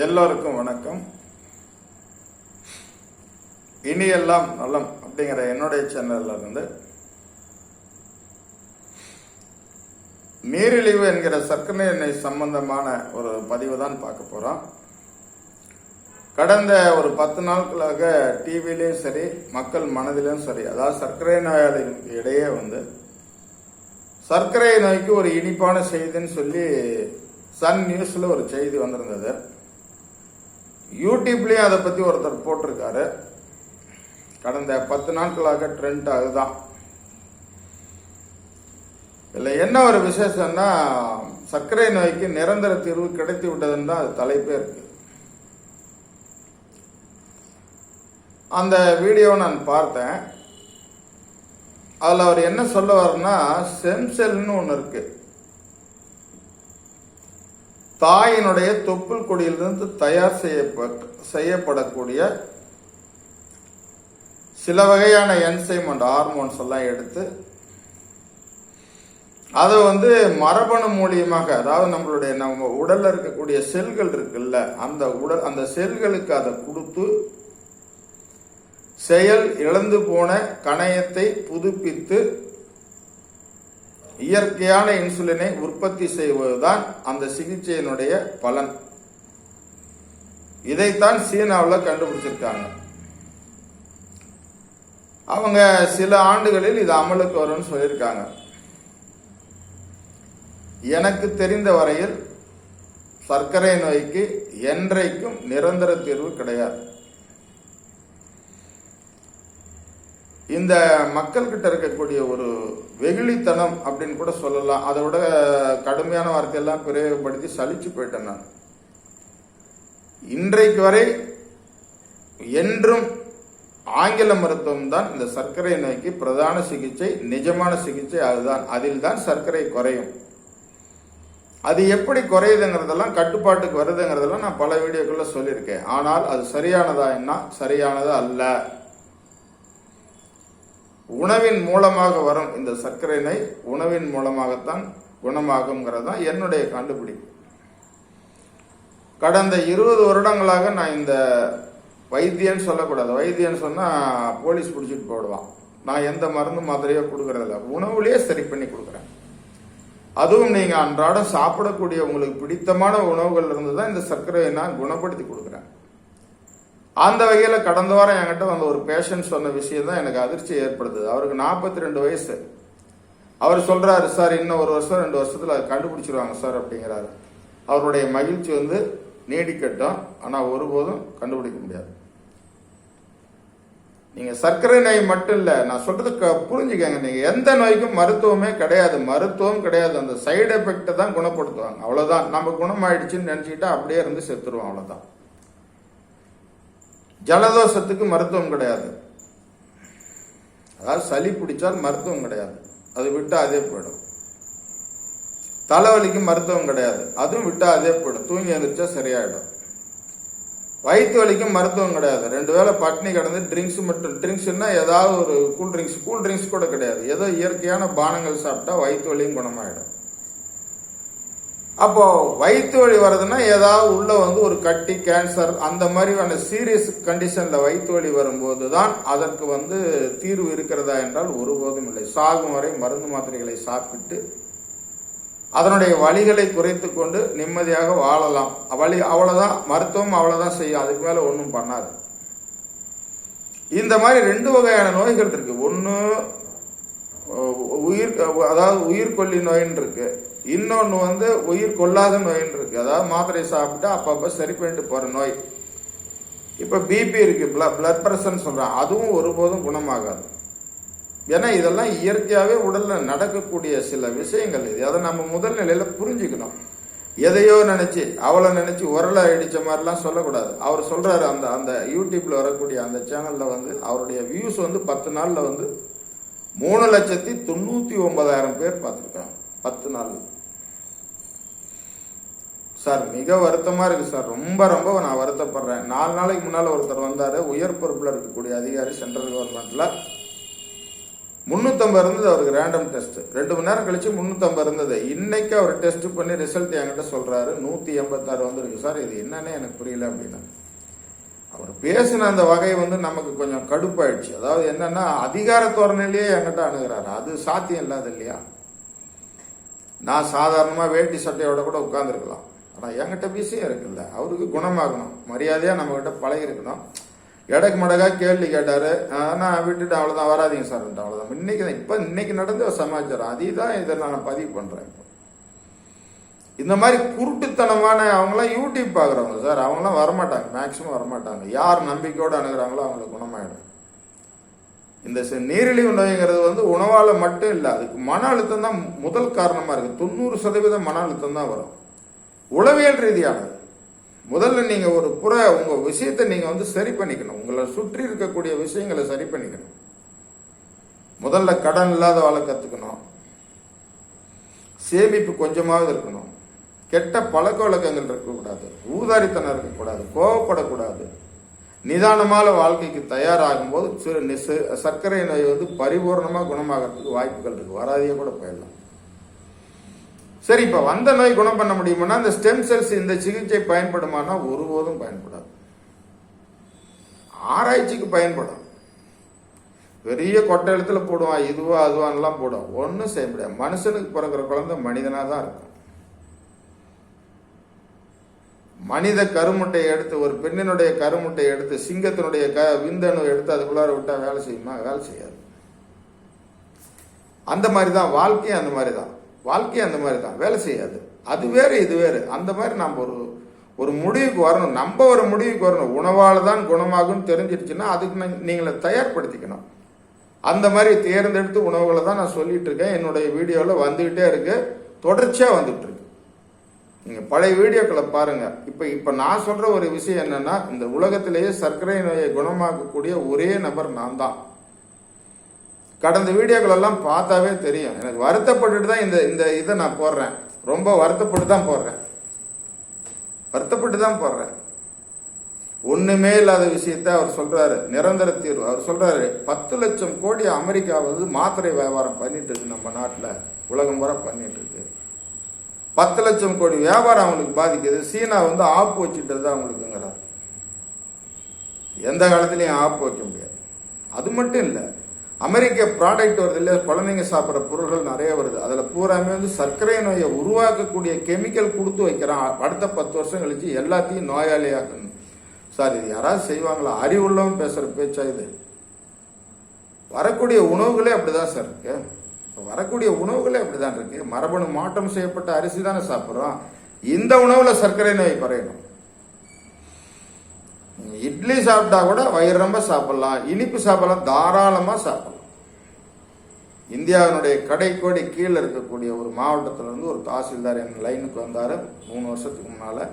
எல்லோருக்கும் வணக்கம். இனியெல்லாம் நலம் அப்படிங்கிற என்னுடைய சேனல்ல இருந்து நீரிழிவு என்கிற சர்க்கரை எண்ணெய் சம்பந்தமான ஒரு பதிவு தான் பார்க்க போறோம். கடந்த ஒரு பத்து நாட்களாக டிவிலையும் சரி மக்கள் மனதிலும் சரி அதாவது சர்க்கரை நோயாளிகளுக்கு இடையே வந்து சர்க்கரை நோய்க்கு ஒரு இனிப்பான செய்தின்னு சொல்லி சன் நியூஸ்ல ஒரு செய்தி வந்திருந்தது. யூடியூப்லயும் அதை பத்தி ஒருத்தர் போட்டிருக்காரு. கடந்த பத்து நாட்களாக ட்ரெண்ட் அதுதான். இதில் என்ன ஒரு விசேஷம்னா சர்க்கரை நோய்க்கு நிரந்தர தீர்வு கிடைத்து விட்டதுன்னு தான் அது தலைப்பே இருக்கு. அந்த வீடியோ நான் பார்த்தேன். அதில் அவர் என்ன சொல்ல வர்றனா செம் செல்னு ஒன்று இருக்கு. தாயினுடைய தொப்புள் கொடியிலிருந்து தயார் செய்யப்பட்ட செய்யப்படக்கூடிய சில வகையான என்சைம் அண்ட் ஹார்மோன்ஸ் எல்லாம் எடுத்து அதை வந்து மரபணு மூலியமாக அதாவது நம்மளுடைய நம்ம உடல்ல இருக்கக்கூடிய செல்கள் இருக்குல்ல அந்த உடல் அந்த செல்களுக்கு அதை கொடுத்து செயல் இழந்து போன கணையத்தை புதுப்பித்து இயற்கையான இன்சுலினை உற்பத்தி செய்வதுதான் அந்த சிகிச்சையினுடைய பலன். இதைத்தான் சீனாவில் கண்டுபிடிச்சிருக்காங்க. அவங்க சில ஆண்டுகளில் இது அமலுக்கு வரும்னு சொல்லியிருக்காங்க. எனக்கு தெரிந்த வரையில் சர்க்கரை நோய்க்கு என்றைக்கும் நிரந்தர தீர்வு கிடையாது. இந்த மக்கள்கிட்ட இருக்கக்கூடிய ஒரு வெகுளித்தனம் அப்படின்னு கூட சொல்லலாம். அதை விட கடுமையான வார்த்தையெல்லாம் பிரயோகப்படுத்தி சலிச்சு போயிட்டேன் நான். இன்றைக்கு வரை என்றும் ஆங்கில மருத்துவம் தான் இந்த சர்க்கரை நோய்க்கு பிரதான சிகிச்சை நிஜமான சிகிச்சை அதுதான். அதில் தான் சர்க்கரை குறையும். அது எப்படி குறையுதுங்கிறதெல்லாம் கட்டுப்பாட்டுக்கு வருதுங்கிறதெல்லாம் நான் பல வீடியோக்குள்ள சொல்லியிருக்கேன். ஆனால் அது சரியானதா என்ன? சரியானதா அல்ல. உணவின் மூலமாக வரும் இந்த சர்க்கரை நோய் உணவின் மூலமாகத்தான் குணமாகுங்கிறது தான் என்னுடைய கண்டுபிடிப்பு. கடந்த இருபது வருடங்களாக நான் இந்த வைத்தியன்னு சொல்லக்கூடாது. வைத்தியன்னு சொன்னால் போலீஸ் பிடிச்சிட்டு போடுவான். நான் எந்த மருந்து மாதிரியோ கொடுக்கறதில்ல. உணவுலேயே சரி பண்ணி கொடுக்குறேன். அதுவும் நீங்கள் அன்றாடம் சாப்பிடக்கூடிய உங்களுக்கு பிடித்தமான உணவுகள் இருந்து தான் இந்த சர்க்கரையை நான் குணப்படுத்தி கொடுக்குறேன். அந்த வகையில் கடந்த வாரம் என்கிட்ட வந்த ஒரு பேஷண்ட் சொன்ன விஷயம் தான் எனக்கு அதிர்ச்சி ஏற்படுது அவருக்கு நாற்பத்தி ரெண்டு வயசு. அவர் சொல்கிறாரு சார் இன்னும் ஒரு வருஷம் ரெண்டு வருஷத்தில் அதை கண்டுபிடிச்சிருவாங்க சார் அப்படிங்கிறாரு. அவருடைய மகிழ்ச்சி வந்து நீடிக்கட்டும். ஆனால் ஒருபோதும் கண்டுபிடிக்க முடியாது. நீங்கள் சர்க்கரை நோய் மட்டும் இல்லை நான் சொல்றது க- புரிஞ்சுக்கங்க. நீங்கள் எந்த நோய்க்கும் மருத்துவமே கிடையாது. மருத்துவம் கிடையாது. அந்த சைடு எஃபெக்டை தான் குணப்படுத்துவாங்க. அவ்வளோதான் நம்ம குணமாயிடுச்சுன்னு நினச்சிக்கிட்டா அப்படியே இருந்து செத்துருவோம். அவ்வளோதான் ஜலதோஷத்துக்கு மருத்துவம் கிடையாது. அதாவது சளி பிடிச்சால் மருத்துவம் கிடையாது. அது விட்டா அதே போயிடும். தலைவலிக்கு மருத்துவம் கிடையாது. அதுவும் விட்டா அதே போயிடும். தூங்கி எழுந்திரிச்சா சரியாயிடும். வயிற்று வலிக்கும் மருத்துவம் கிடையாது. ரெண்டு வேளை பட்னி கிடந்து ட்ரிங்க்ஸ் மட்டும் ட்ரிங்க்ஸ்னா ஏதாவது ஒரு கூல் ட்ரிங்க்ஸ் கூல் ட்ரிங்க்ஸ் கூட கிடையாது. ஏதோ இயற்கையான பானங்கள் சாப்பிட்டா வயிற்று வலியும் குணமாயிடும். அப்போ வயிற்று வலி வருதுன்னா ஏதாவது உள்ள வந்து ஒரு கட்டி கேன்சர் அந்த மாதிரியான சீரியஸ் கண்டிஷன்ல வயிற்று வலி வரும்போது தான் அதற்கு வந்து தீர்வு இருக்கிறதா என்றால் ஒருபோதும் இல்லை. சாகும் வரை மருந்து மாத்திரைகளை சாப்பிட்டு அதனுடைய வலிகளை குறைத்து கொண்டு நிம்மதியாக வாழலாம். வழி அவ்வளவுதான் மருத்துவம் அவ்வளவுதான் செய்யும். அதுக்கு மேல ஒன்றும் பண்ணாது. இந்த மாதிரி ரெண்டு வகையான நோய்கள் இருக்கு. ஒன்று உயிர் அதாவது உயிர்கொல்லி நோயின்னு இருக்கு. இன்னொன்று வந்து உயிர் கொள்ளாத நோயின்னு இருக்கு. அதாவது மாத்திரை சாப்பிட்டு அப்பப்போ சரி பண்ணிட்டு போற நோய். இப்போ பிபி இருக்கு பிளட் பிரஷர்னு சொல்கிறான் அதுவும் ஒருபோதும் குணமாகாது. ஏன்னா இதெல்லாம் இயற்கையாகவே உடல்ல நடக்கக்கூடிய சில விஷயங்கள் இது. அதை நம்ம முதல் நிலையில புரிஞ்சுக்கணும். எதையோ நினைச்சு அவளை நினைச்சு உரலை அடிச்ச மாதிரிலாம் சொல்லக்கூடாது. அவர் சொல்றாரு அந்த அந்த யூடியூப்ல வரக்கூடிய அந்த சேனல்ல வந்து அவருடைய வியூஸ் வந்து பத்து நாள்ல வந்து மூணு லட்சத்தி தொண்ணூத்தி ஒன்பதாயிரம் பேர் பார்த்துருக்காங்க. பத்து நாளில். சார் மிக வருத்தமா இருக்கு சார். ரொம்ப ரொம்ப நான் வருத்தப்படுறேன். நாலு நாளைக்கு முன்னால ஒருத்தர் வந்தாரு. உயர் பொறுப்புல இருக்கக்கூடிய அதிகாரி சென்ட்ரல் கவர்மெண்ட்ல. முந்நூற்றம்பது இருந்தது அவருக்கு ரேண்டம் டெஸ்ட் ரெண்டு மணி நேரம் கழிச்சு முந்நூற்றம்பது இருந்தது. இன்னைக்கு அவர் டெஸ்ட் பண்ணி ரிசல்ட் என்கிட்ட சொல்றாரு. நூற்றி எண்பத்தாறு வந்திருக்கு சார். இது என்னன்னு எனக்கு புரியல அப்படின்னா. அவர் பேசின அந்த வகை வந்து நமக்கு கொஞ்சம் கடுப்பாயிடுச்சு. அதாவது என்னன்னா அதிகார தோரணையிலேயே என்கிட்ட அணுகிறாரு. அது சாத்தியம் இல்லாத இல்லையா? நான் சாதாரணமா வேட்டி சட்டையோட கூட உட்கார்ந்துருக்கலாம். ஆனால் என்கிட்ட விஷயம் இருக்குல்ல. அவருக்கு குணமாகணும். மரியாதையாக நம்ம கிட்ட பழகி எடக்கு மடக்கா கேள்வி கேட்டார். ஆனால் நான் விட்டுட்டு அவ்வளோதான் வராதீங்க சார். அவ்வளோதான் இன்னைக்கு தான். இப்போ இன்னைக்கு நடந்த ஒரு சமாச்சாரம். அதே தான் இதை நான் பதிவு பண்ணுறேன் இப்போ. இந்த மாதிரி குருட்டுத்தனமான அவங்களாம் யூடியூப் பார்க்குறவங்க சார். அவங்களாம் வரமாட்டாங்க. மேக்சிமம் வரமாட்டாங்க. யார் நம்பிக்கையோடு அணுகிறாங்களோ அவங்களுக்கு குணமாயிடும். இந்த நீரிழிவு நோய்ங்கிறது வந்து உணவால் மட்டும் இல்லை அதுக்கு மன அழுத்தம் தான் முதல் காரணமாக இருக்குது தொண்ணூறு சதவீதம் மன அழுத்தம் தான் வரும். உளவியல் ரீதியானது. முதல்ல நீங்க ஒரு புற உங்க விஷயத்தை நீங்க வந்து சரி பண்ணிக்கணும். உங்களை சுற்றி இருக்கக்கூடிய விஷயங்களை சரி பண்ணிக்கணும். முதல்ல கடன் இல்லாத வாழ கத்துக்கணும். சேமிப்பு கொஞ்சமாவது இருக்கணும். கெட்ட பழக்க வழக்கங்கள் இருக்கக்கூடாது. ஊதாரித்தனம் இருக்கக்கூடாது. கோவப்படக்கூடாது. நிதானமான வாழ்க்கைக்கு தயாராகும் போது சிறு சர்க்கரை நோய் வந்து பரிபூர்ணமாக குணமாகறதுக்கு வாய்ப்புகள் இருக்கு. வராதையே கூட போயிடலாம். சரி இப்போ வந்த நோய் குணம் பண்ண முடியுமானா இந்த ஸ்டெம் செல்ஸ் இந்த சிகிச்சை பயன்படுமானா ஒருபோதும் பயன்படாது. ஆராய்ச்சிக்கு பயன்படும் பெரிய கொட்டை இடத்துல போடுவான் இதுவா அதுவான்லாம் போடும். ஒன்றும் செய்ய முடியாது. மனுஷனுக்கு பிறக்கிற குழந்தை மனிதனாக தான் இருக்கும். மனித கருமுட்டையை எடுத்து ஒரு பெண்ணினுடைய கருமுட்டையை எடுத்து சிங்கத்தினுடைய க விந்தணு எடுத்து அதுக்குள்ளார விட்டால் வேலை செய்யுமா? வேலை செய்யாது. அந்த மாதிரி தான் வாழ்க்கையும் அந்த மாதிரி தான் வாழ்க்கையே அந்த மாதிரி தான். வேலை செய்யாது. அது வேறு இது வேறு. அந்த மாதிரி நம்ம ஒரு ஒரு முடிவுக்கு வரணும். நம்ம ஒரு முடிவுக்கு வரணும். உணவால் தான் குணமாகும்னு தெரிஞ்சிருச்சுன்னா அதுக்கு நீ- நீங்களை தயார்படுத்திக்கணும். அந்த மாதிரி தேர்ந்தெடுத்து உணவுகளை தான் நான் சொல்லிட்டு இருக்கேன். என்னுடைய வீடியோவில் வந்துகிட்டே இருக்கு. தொடர்ச்சியாக வந்துட்டு இருக்கு. நீங்கள் பழைய வீடியோக்களை பாருங்க. இப்போ இப்போ நான் சொல்கிற ஒரு விஷயம் என்னன்னா இந்த உலகத்திலேயே சர்க்கரை நோயை குணமாக்கக்கூடிய ஒரே நபர் நான் தான். கடந்த வீடியோக்கள் எல்லாம் பார்த்தாவே தெரியும். எனக்கு வருத்தப்பட்டுட்டு தான் இந்த இந்த இதை நான் போடுறேன். ரொம்ப வருத்தப்பட்டு தான் போடுறேன். வருத்தப்பட்டு தான் போடுறேன். ஒண்ணுமே இல்லாத விஷயத்த அவர் சொல்றாரு. நிரந்தர தீர்வு. அவர் சொல்றாரு பத்து லட்சம் கோடி அமெரிக்காவது மாத்திரை வியாபாரம் பண்ணிட்டு இருக்கு நம்ம நாட்டில். உலகம் முறை பண்ணிட்டு இருக்கு. பத்து லட்சம் கோடி வியாபாரம் அவங்களுக்கு பாதிக்குது. சீனா வந்து ஆப்பு வச்சுட்டு தான் அவங்களுக்குங்கிறார். எந்த காலத்துலையும் ஆப்பு வைக்க முடியாது. அது மட்டும் இல்லை அமெரிக்க ப்ராடக்ட் வருது இல்லையா குழந்தைங்க சாப்பிட்ற பொருள்கள் நிறைய வருது. அதில் பூராமே வந்து சர்க்கரை நோயை உருவாக்கக்கூடிய கெமிக்கல் கொடுத்து வைக்கிறான். அடுத்த பத்து வருஷம் கழிச்சு எல்லாத்தையும் நோயாளியாக்கணும். சார் இது யாராவது செய்வாங்களா? அறிவுள்ளவன் பேசுகிற பேச்சா இது? வரக்கூடிய உணவுகளே அப்படிதான் சார் இருக்கு. வரக்கூடிய உணவுகளே அப்படிதான் இருக்கு. மரபணு மாற்றம் செய்யப்பட்ட அரிசி தானே சாப்பிட்றோம். இந்த உணவுல சர்க்கரை நோய் குறையணும் இட்லி சாப்பிட்டா கூட வயிறு ரொம்ப சாப்பிடலாம். இனிப்பு சாப்பிடலாம். தாராளமா சாப்பிடலாம். இந்தியாவினுடைய கடைக்கோடி கீழே இருக்கக்கூடிய ஒரு மாவட்டத்தில் இருந்து ஒரு தாசில்தார் என் லைனுக்கு வந்தார். மூணு வருஷத்துக்கு முன்னால்.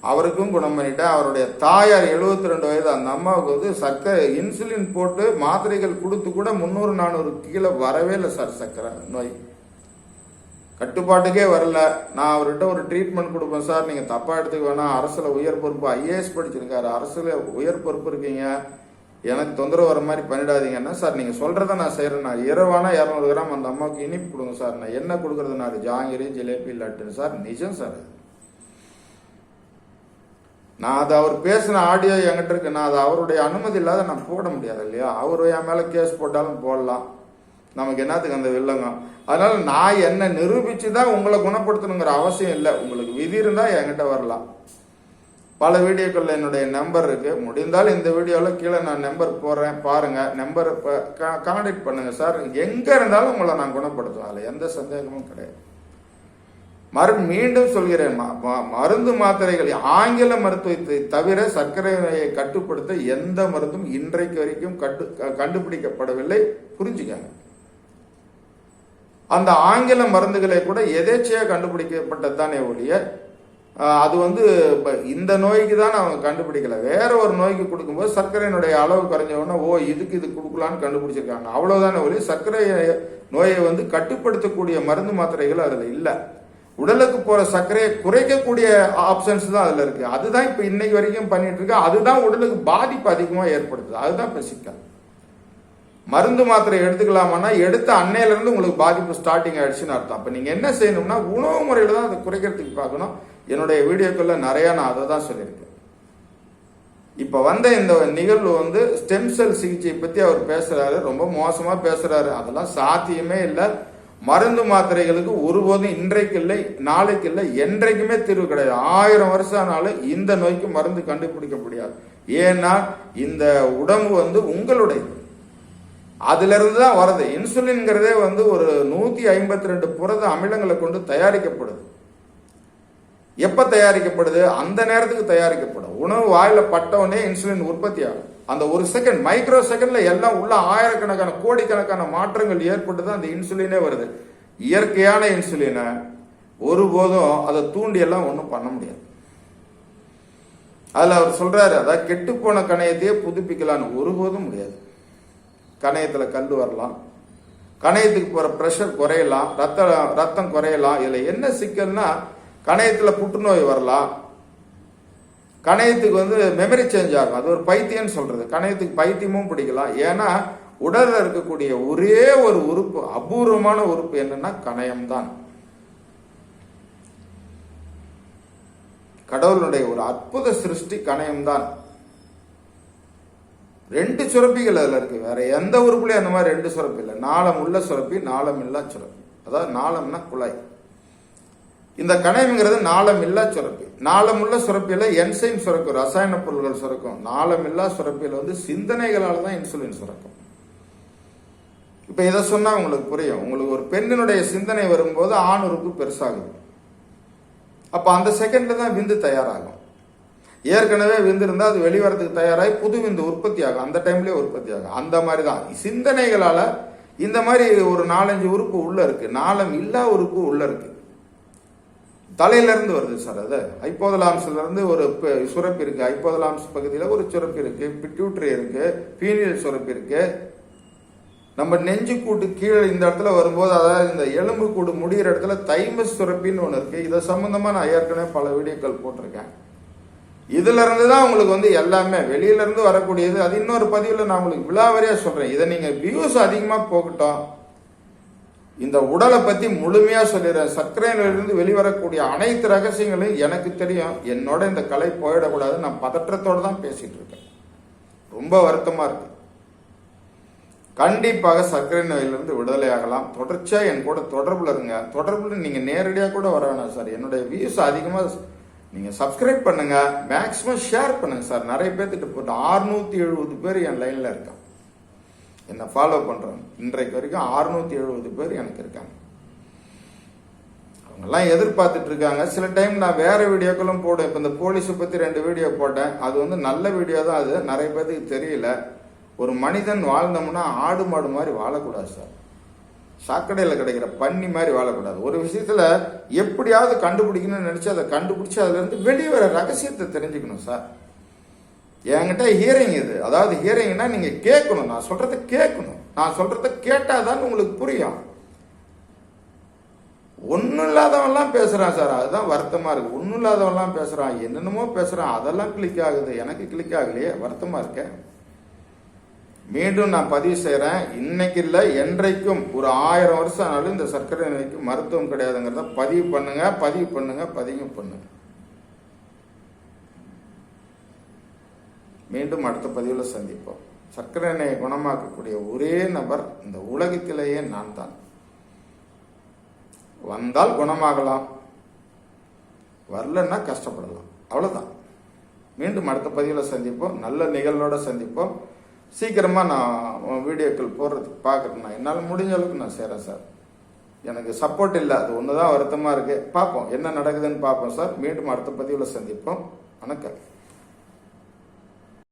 அவருக்கும் குணம் பண்ணிட்டேன். அவருடைய தாயார் 72 ரெண்டு வயது. அந்த அம்மாவுக்கு வந்து சர்க்கரை இன்சுலின் போட்டு மாத்திரைகள் கொடுத்து கூட முந்நூறு நானூறு கீழே வரவே இல்லை சார் சர்க்கரை நோய். கட்டுப்பாட்டுக்கே வரல. நான் அவர்கிட்ட ஒரு ட்ரீட்மெண்ட் கொடுப்பேன் சார். நீங்கள் தப்பாக எடுத்துக்க வேணாம் அரசுல உயர் பொறுப்பு ஐஏஎஸ் படிச்சிருக்காரு. அரசுல உயர் பொறுப்பு இருக்கீங்க. எனக்கு தொந்தரவு வர மாதிரி பண்ணிடாதீங்கன்னா சார் நீங்கள் சொல்கிறத நான் செய்கிறேன் நான் இரவானா இரநூறு கிராம் அந்த அம்மாவுக்கு இனிப்பு கொடுங்க சார். நான் என்ன கொடுக்குறது? நான் ஜாங்கிரி ஜிலேபி லட்டுன்னு சார் நிஜம் சார். நான் அது அவர் பேசின ஆடியோ என்கிட்ட இருக்கு. நான் அது அவருடைய அனுமதி இல்லாத நான் போட முடியாது இல்லையா? அவர் என் மேலே கேஸ் போட்டாலும் போடலாம். நமக்கு என்னத்துக்கு அந்த வில்லங்கம் அதனால நான் என்ன நிரூபிச்சு தான் உங்களை குணப்படுத்தணுங்கிற அவசியம் இல்லை. உங்களுக்கு விதி இருந்தால் என்கிட்ட வரலாம். பல வீடியோக்களில் என்னுடைய நம்பர் இருக்குது முடிந்தால் இந்த வீடியோவில் கீழே நான் நம்பர் போடுறேன். பாருங்கள் நம்பர் கான்டாக்ட் பண்ணுங்கள் சார். எங்கே இருந்தாலும் உங்களை நான் குணப்படுத்துவேன். அதில் எந்த சந்தேகமும் கிடையாது. மறு மீண்டும் சொல்கிறேன். மருந்து மாத்திரைகள் ஆங்கில மருத்துவத்தை தவிர சர்க்கரை நோயை கட்டுப்படுத்த எந்த மருந்தும் இன்றைக்கு வரைக்கும் கட்டு கண்டுபிடிக்கப்படவில்லை. புரிஞ்சுக்கங்க. அந்த ஆங்கில மருந்துகளை கூட எதேச்சையாக கண்டுபிடிக்கப்பட்டது தானே ஒழிய அது வந்து இப்போ இந்த நோய்க்கு தான் அவங்க கண்டுபிடிக்கல. வேற ஒரு நோய்க்கு கொடுக்கும்போது சர்க்கரையினுடைய அளவு குறைஞ்சவொடனே ஓ இதுக்கு இது கொடுக்கலான்னு கண்டுபிடிச்சிருக்காங்க. அவ்வளவுதானே ஒழிய சர்க்கரை நோயை வந்து கட்டுப்படுத்தக்கூடிய மருந்து மாத்திரைகள் அதில் இல்லை. உடலுக்கு போகிற சர்க்கரையை குறைக்கக்கூடிய ஆப்ஷன்ஸ் தான் அதில் இருக்குது அதுதான் இப்போ இன்னைக்கு வரைக்கும் பண்ணிட்டு இருக்கு. அதுதான் உடலுக்கு பாதிப்பு அதிகமாக ஏற்படுத்துது. அதுதான் இப்ப சிக்கல். மருந்து மாத்திரை எடுத்துக்கலாமான்னா எடுத்த அன்னையிலேருந்து உங்களுக்கு பாதிப்பு ஸ்டார்டிங் ஆயிடுச்சுன்னு அர்த்தம். அப்போ நீங்கள் என்ன செய்யணும்னா உணவு முறையில் தான் அதை குறைக்கிறதுக்கு பார்க்கணும். என்னுடைய வீடியோக்கள்ல நிறைய நான் அதை தான் சொல்லியிருக்கேன். இப்ப வந்த இந்த நிகழ்வு வந்து ஸ்டெம் செல் சிகிச்சை பத்தி அவர் பேசுறாரு ரொம்ப மோசமா பேசுறாரு. அதெல்லாம் சாத்தியமே இல்லை. மருந்து மாத்திரைகளுக்கு ஒருபோதும் இன்றைக்கு இல்லை நாளைக்கு இல்லை என்றைக்குமே தீர்வு கிடையாது. ஆயிரம் வருஷம் ஆனாலும் இந்த நோய்க்கு மருந்து கண்டுபிடிக்க முடியாது. ஏன்னா இந்த உடம்பு வந்து உங்களுடையது. அதுல இருந்து தான் வருது. இன்சுலின்ங்கிறதே வந்து ஒரு நூத்தி ஐம்பத்தி ரெண்டு புரத அமிலங்களை கொண்டு தயாரிக்கப்படுது. எப்போ தயாரிக்கப்படுது? அந்த நேரத்துக்கு தயாரிக்கப்படும். உணவு வாயில் பட்டவொடனே இன்சுலின் உற்பத்தி ஆகும். அந்த ஒரு செகண்ட் மைக்ரோ செகண்ட்ல எல்லாம் உள்ள ஆயிரக்கணக்கான கோடிக்கணக்கான மாற்றங்கள் ஏற்பட்டு தான் அந்த இன்சுலினே வருது. இயற்கையான இன்சுலினை ஒருபோதும் அதை தூண்டி எல்லாம் ஒன்றும் பண்ண முடியாது. அதில் அவர் சொல்றாரு அதாவது கெட்டுப்போன கணையத்தையே புதுப்பிக்கலான்னு ஒருபோதும் முடியாது. கணையத்தில் கல் வரலாம். கணையத்துக்கு போகிற ப்ரெஷர் குறையலாம். ரத்த ரத்தம் குறையலாம். இதில் என்ன சிக்கல்னா கணையத்தில் புற்றுநோய் வரலாம். கணையத்துக்கு வந்து மெமரி சேஞ்ச் ஆகும் அது ஒரு பைத்தியம்னு சொல்றது. கணையத்துக்கு பைத்தியமும் பிடிக்கலாம். ஏன்னா உடலில் இருக்கக்கூடிய ஒரே ஒரு உறுப்பு அபூர்வமான உறுப்பு என்னன்னா கணையம் தான் கடவுளுடைய ஒரு அற்புத சிருஷ்டி கணையம் தான் ரெண்டு சுரப்பிகள் அதில் இருக்கு. வேற எந்த உறுப்புலயும் அந்த மாதிரி ரெண்டு சுரப்பி இல்லை. நாளம் உள்ள சுரப்பி நாளம் இல்லா சுரப்பி. அதாவது நாளம்னா குழாய். இந்த கணையம்ங்கிறது நாளமில்லா சுரப்பி. நாளமுள்ள உள்ள சுரப்பியில என்சைம் சுரக்கும் ரசாயன பொருள்கள் சுரக்கும். நாளமில்லா சுரப்பியில் சுரப்பியில வந்து சிந்தனைகளால தான் இன்சுலின் சுரக்கும். இப்ப இதை சொன்னா உங்களுக்கு புரியும். உங்களுக்கு ஒரு பெண்ணினுடைய சிந்தனை வரும்போது ஆண் உறுப்பு பெருசாகுது. அப்ப அந்த செகண்ட்ல தான் விந்து தயாராகும். ஏற்கனவே விந்து இருந்தா அது வெளிவரத்துக்கு தயாராகி புது விந்து உற்பத்தி ஆகும் அந்த டைம்லயே உற்பத்தி ஆகும் அந்த மாதிரி தான் சிந்தனைகளால இந்த மாதிரி ஒரு நாலஞ்சு உறுப்பு உள்ள இருக்கு. நாளம் இல்லா உறுப்பு உள்ள இருக்கு. தலையிலேருந்து வருது சார் அது. ஐப்போதலாம்ஸ்ல இருந்து ஒரு சுரப்பு இருக்குது இருக்கு. ஐப்போதலாம்ஸ் பகுதியில் ஒரு சுரப்பு இருக்குது பிட்யூட்ரி இருக்குது பீனியல் சுரப்பு இருக்குது நம்ம நெஞ்சு கூட்டு கீழே இந்த இடத்துல வரும்போது அதாவது இந்த எலும்பு கூடு முடிகிற இடத்துல தைமஸ் சுரப்பின்னு ஒன்று இருக்குது இதை சம்மந்தமாக நான் ஏற்கனவே பல வீடியோக்கள் போட்டிருக்கேன். இதுலேருந்து தான் உங்களுக்கு வந்து எல்லாமே வெளியிலேருந்து வரக்கூடியது. அது இன்னொரு பதிவில் நான் உங்களுக்கு விழாவறியாக சொல்கிறேன் இதை நீங்கள் வியூஸ் அதிகமாக போகட்டும். இந்த உடலை பத்தி முழுமையா சொல்லிடுறேன். சர்க்கரையிலிருந்து வெளிவரக்கூடிய அனைத்து ரகசியங்களையும் எனக்கு தெரியும். என்னோட இந்த கலை போயிடக்கூடாது. நான் பதற்றத்தோட தான் பேசிட்டு இருக்கேன். ரொம்ப வருத்தமா இருக்கு. கண்டிப்பாக சர்க்கரை நோயிலிருந்து விடுதலை ஆகலாம். தொடர்ச்சியா என் கூட தொடர்புல இருங்க. தொடர்புல நீங்க நேரடியா கூட வர வேணாம் சார். என்னுடைய வியூஸ் அதிகமா நீங்க சப்ஸ்கிரைப் பண்ணுங்க. மேக்ஸிமம் ஷேர் பண்ணுங்க சார். நிறைய பேர்த்திட்ட போட்டு 670 எழுபது பேர் என் லைன்ல இருக்கேன் என்னை ஃபாலோ பண்ணுறாங்க இன்றைக்கு வரைக்கும் 670 எழுபது பேர் எனக்கு இருக்காங்க. அவங்கெல்லாம் எதிர்பார்த்துட்டு இருக்காங்க. சில டைம் நான் வேற வீடியோக்களும் போடுவேன் இப்போ இந்த போலீஸை பற்றி ரெண்டு வீடியோ போட்டேன். அது வந்து நல்ல வீடியோ தான் அது. நிறைய பேருக்கு தெரியல. ஒரு மனிதன் வாழ்ந்தோம்னா ஆடு மாடு மாதிரி வாழக்கூடாது சார். சாக்கடையில் கிடைக்கிற பன்னி மாதிரி வாழக்கூடாது. ஒரு விஷயத்தில் எப்படியாவது கண்டுபிடிக்கணும்னு நினச்சி அதை கண்டுபிடிச்சி அதுலேருந்து வெளியே வர ரகசியத்தை தெரிஞ்சுக்கணும் சார். என்கிட்ட ஹியரிங் இது. அதாவது ஹியரிங்னா நீங்க கேட்கணும். நான் சொல்றத கேட்கணும். நான் சொல்றத கேட்டாதான் உங்களுக்கு புரியும். ஒன்றும் இல்லாதவன்லாம் பேசுறான் சார். அதுதான் வருத்தமா இருக்கு. ஒன்றும் இல்லாதவன்லாம் பேசுறான். என்னென்னமோ பேசுறான். அதெல்லாம் கிளிக் ஆகுது. எனக்கு கிளிக் ஆகலையே. வருத்தமா இருக்கேன் மீண்டும் நான் பதிவு செய்கிறேன் இன்னைக்கு இல்லை என்றைக்கும். ஒரு ஆயிரம் வருஷம் ஆனாலும் இந்த சர்க்கரை நோய்க்கு மருத்துவம் கிடையாதுங்கிறத பதிவு பண்ணுங்க. பதிவு பண்ணுங்க. பதிவு பண்ணுங்க. மீண்டும் அடுத்த பதிவில் சந்திப்போம். சர்க்கரை எண்ணெயை குணமாக்கக்கூடிய ஒரே நபர் இந்த உலகத்திலேயே நான் தான் வந்தால் குணமாகலாம். வரலன்னா கஷ்டப்படலாம். அவ்வளோதான் மீண்டும் அடுத்த பதிவில் சந்திப்போம். நல்ல நிகழ்வோடு சந்திப்போம். சீக்கிரமாக நான் வீடியோக்கள் போடுறதுக்கு பார்க்குறேன் நான் என்னால் முடிஞ்ச அளவுக்கு நான் செய்கிறேன் சார். எனக்கு சப்போர்ட் இல்லை. அது ஒன்று தான் வருத்தமாக இருக்குது பார்ப்போம். என்ன நடக்குதுன்னு பார்ப்போம் சார். மீண்டும் அடுத்த பதிவில் சந்திப்போம். வணக்கம்.